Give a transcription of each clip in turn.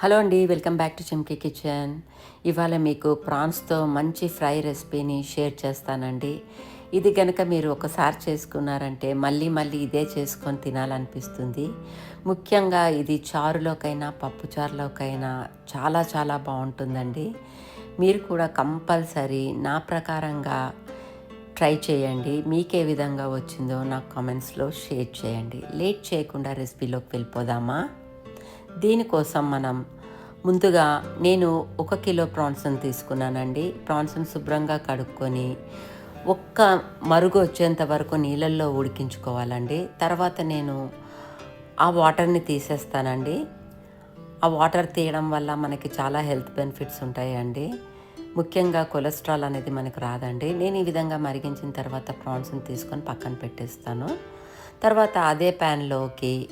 Hello అండి welcome back to Chemki kitchen. ఇవాళ మీకు ప్రాన్స్తో మంచి ఫ్రై రెసిపీని షేర్ చేస్తానండి. ఇది కనుక మీరు ఒకసారి చేసుకున్నారంటే మళ్ళీ మళ్ళీ ఇదే చేసుకొని తినాలనిపిస్తుంది. ముఖ్యంగా ఇది చారులోకైనా పప్పు చారులోకైనా చాలా చాలా బాగుంటుందండి. మీరు కూడా కంపల్సరీ నా ప్రకారంగా ట్రై చేయండి. మీకే విధంగా వచ్చిందో నాకు కామెంట్స్లో షేర్ చేయండి. లేట్ చేయకుండా రెసిపీలోకి వెళ్ళిపోదామా? దీనికోసం మనం ముందుగా నేను ఒక కిలో ప్రాన్స్ను తీసుకున్నానండి. ప్రాన్స్ను శుభ్రంగా కడుక్కొని ఒక్క మరుగు వచ్చేంత వరకు నీళ్ళల్లో ఉడికించుకోవాలండి. తర్వాత నేను ఆ వాటర్ని తీసేస్తానండి. ఆ వాటర్ తీయడం వల్ల మనకి చాలా హెల్త్ బెనిఫిట్స్ ఉంటాయండి. ముఖ్యంగా కొలెస్ట్రాల్ అనేది మనకు రాదండి. నేను ఈ విధంగా మరిగించిన తర్వాత ప్రాన్స్ని తీసుకొని పక్కన పెట్టేస్తాను. తర్వాత అదే ప్యాన్లోకి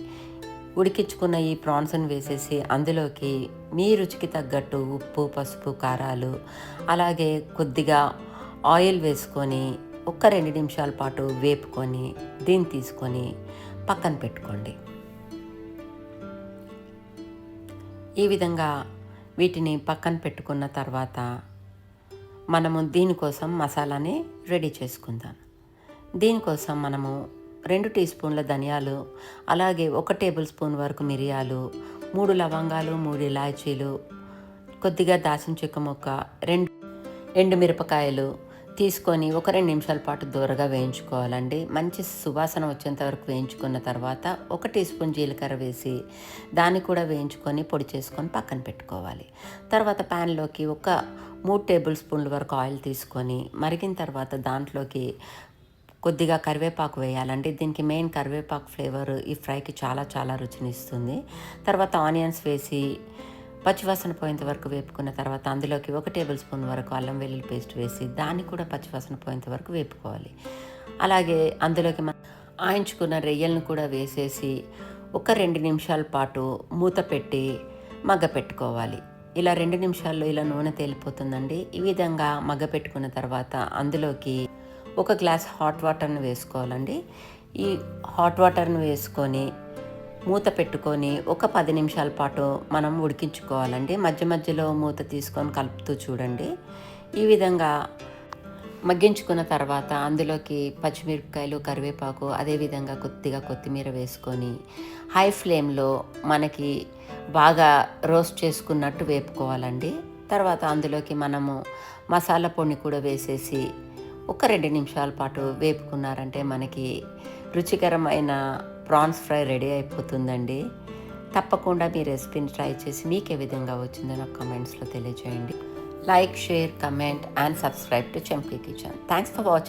ఉడికించుకున్న ఈ ప్రాన్స్ని వేసేసి అందులోకి మీ రుచికి తగ్గట్టు ఉప్పు పసుపు కారాలు అలాగే కొద్దిగా ఆయిల్ వేసుకొని ఒక్క రెండు నిమిషాల పాటు వేపుకొని దీన్ని తీసుకొని పక్కన పెట్టుకోండి. ఈ విధంగా వీటిని పక్కన పెట్టుకున్న తర్వాత మనము దీనికోసం మసాలాని రెడీ చేసుకుందాం. దీనికోసం మనము రెండు టీ స్పూన్ల ధనియాలు అలాగే ఒక టేబుల్ స్పూన్ వరకు మిరియాలు మూడు లవంగాలు మూడు ఇలాచీలు కొద్దిగా దాచిన చెక్క ముక్క రెండు ఎండు మిరపకాయలు తీసుకొని ఒక రెండు నిమిషాల పాటు దూరగా వేయించుకోవాలండి. మంచి సువాసన వచ్చేంత వరకు వేయించుకున్న తర్వాత ఒక టీ స్పూన్ జీలకర్ర వేసి దాన్ని కూడా వేయించుకొని పొడి చేసుకొని పక్కన పెట్టుకోవాలి. తర్వాత ప్యాన్లోకి ఒక మూడు టేబుల్ స్పూన్ల వరకు ఆయిల్ తీసుకొని మరిగిన తర్వాత దాంట్లోకి కొద్దిగా కరివేపాకు వేయాలండి. దీనికి మెయిన్ కరివేపాకు ఫ్లేవర్ ఈ ఫ్రైకి చాలా చాలా రుచినిస్తుంది. తర్వాత ఆనియన్స్ వేసి పచ్చివాసన పోయేంత వరకు వేపుకున్న తర్వాత అందులోకి ఒక టేబుల్ స్పూన్ వరకు అల్లం వెల్లుల్లి పేస్ట్ వేసి దాన్ని కూడా పచ్చివాసన పోయేంత వరకు వేపుకోవాలి. అలాగే అందులోకి మనం ఆయించుకున్న రొయ్యలను కూడా వేసేసి ఒక రెండు నిమిషాల పాటు మూత పెట్టి మగ్గ పెట్టుకోవాలి. ఇలా రెండు నిమిషాల్లో ఇలా నూనె తేలిపోతుందండి. ఈ విధంగా మగ్గ పెట్టుకున్న తర్వాత అందులోకి ఒక గ్లాస్ హాట్ వాటర్ని వేసుకోవాలండి. ఈ హాట్ వాటర్ని వేసుకొని మూత పెట్టుకొని ఒక పది నిమిషాల పాటు మనం ఉడికించుకోవాలండి. మధ్య మధ్యలో మూత తీసుకొని కలుపుతూ చూడండి. ఈ విధంగా మగ్గించుకున్న తర్వాత అందులోకి పచ్చిమిరపకాయలు కరివేపాకు అదేవిధంగా కొద్దిగా కొత్తిమీర వేసుకొని హై ఫ్లేమ్లో మనకి బాగా రోస్ట్ చేసుకున్నట్టు వేపుకోవాలండి. తర్వాత అందులోకి మనము మసాలా పొడిని కూడా వేసేసి ఒక రెండు నిమిషాల పాటు వేపుకున్నారంటే మనకి రుచికరమైన ప్రాన్స్ ఫ్రై రెడీ అయిపోతుందండి. తప్పకుండా మీ రెసిపీని ట్రై చేసి మీకు ఏ విధంగా వచ్చిందో నాకు కమెంట్స్లో తెలియజేయండి. Like share comment and subscribe to Chempi kitchen. Thanks for watching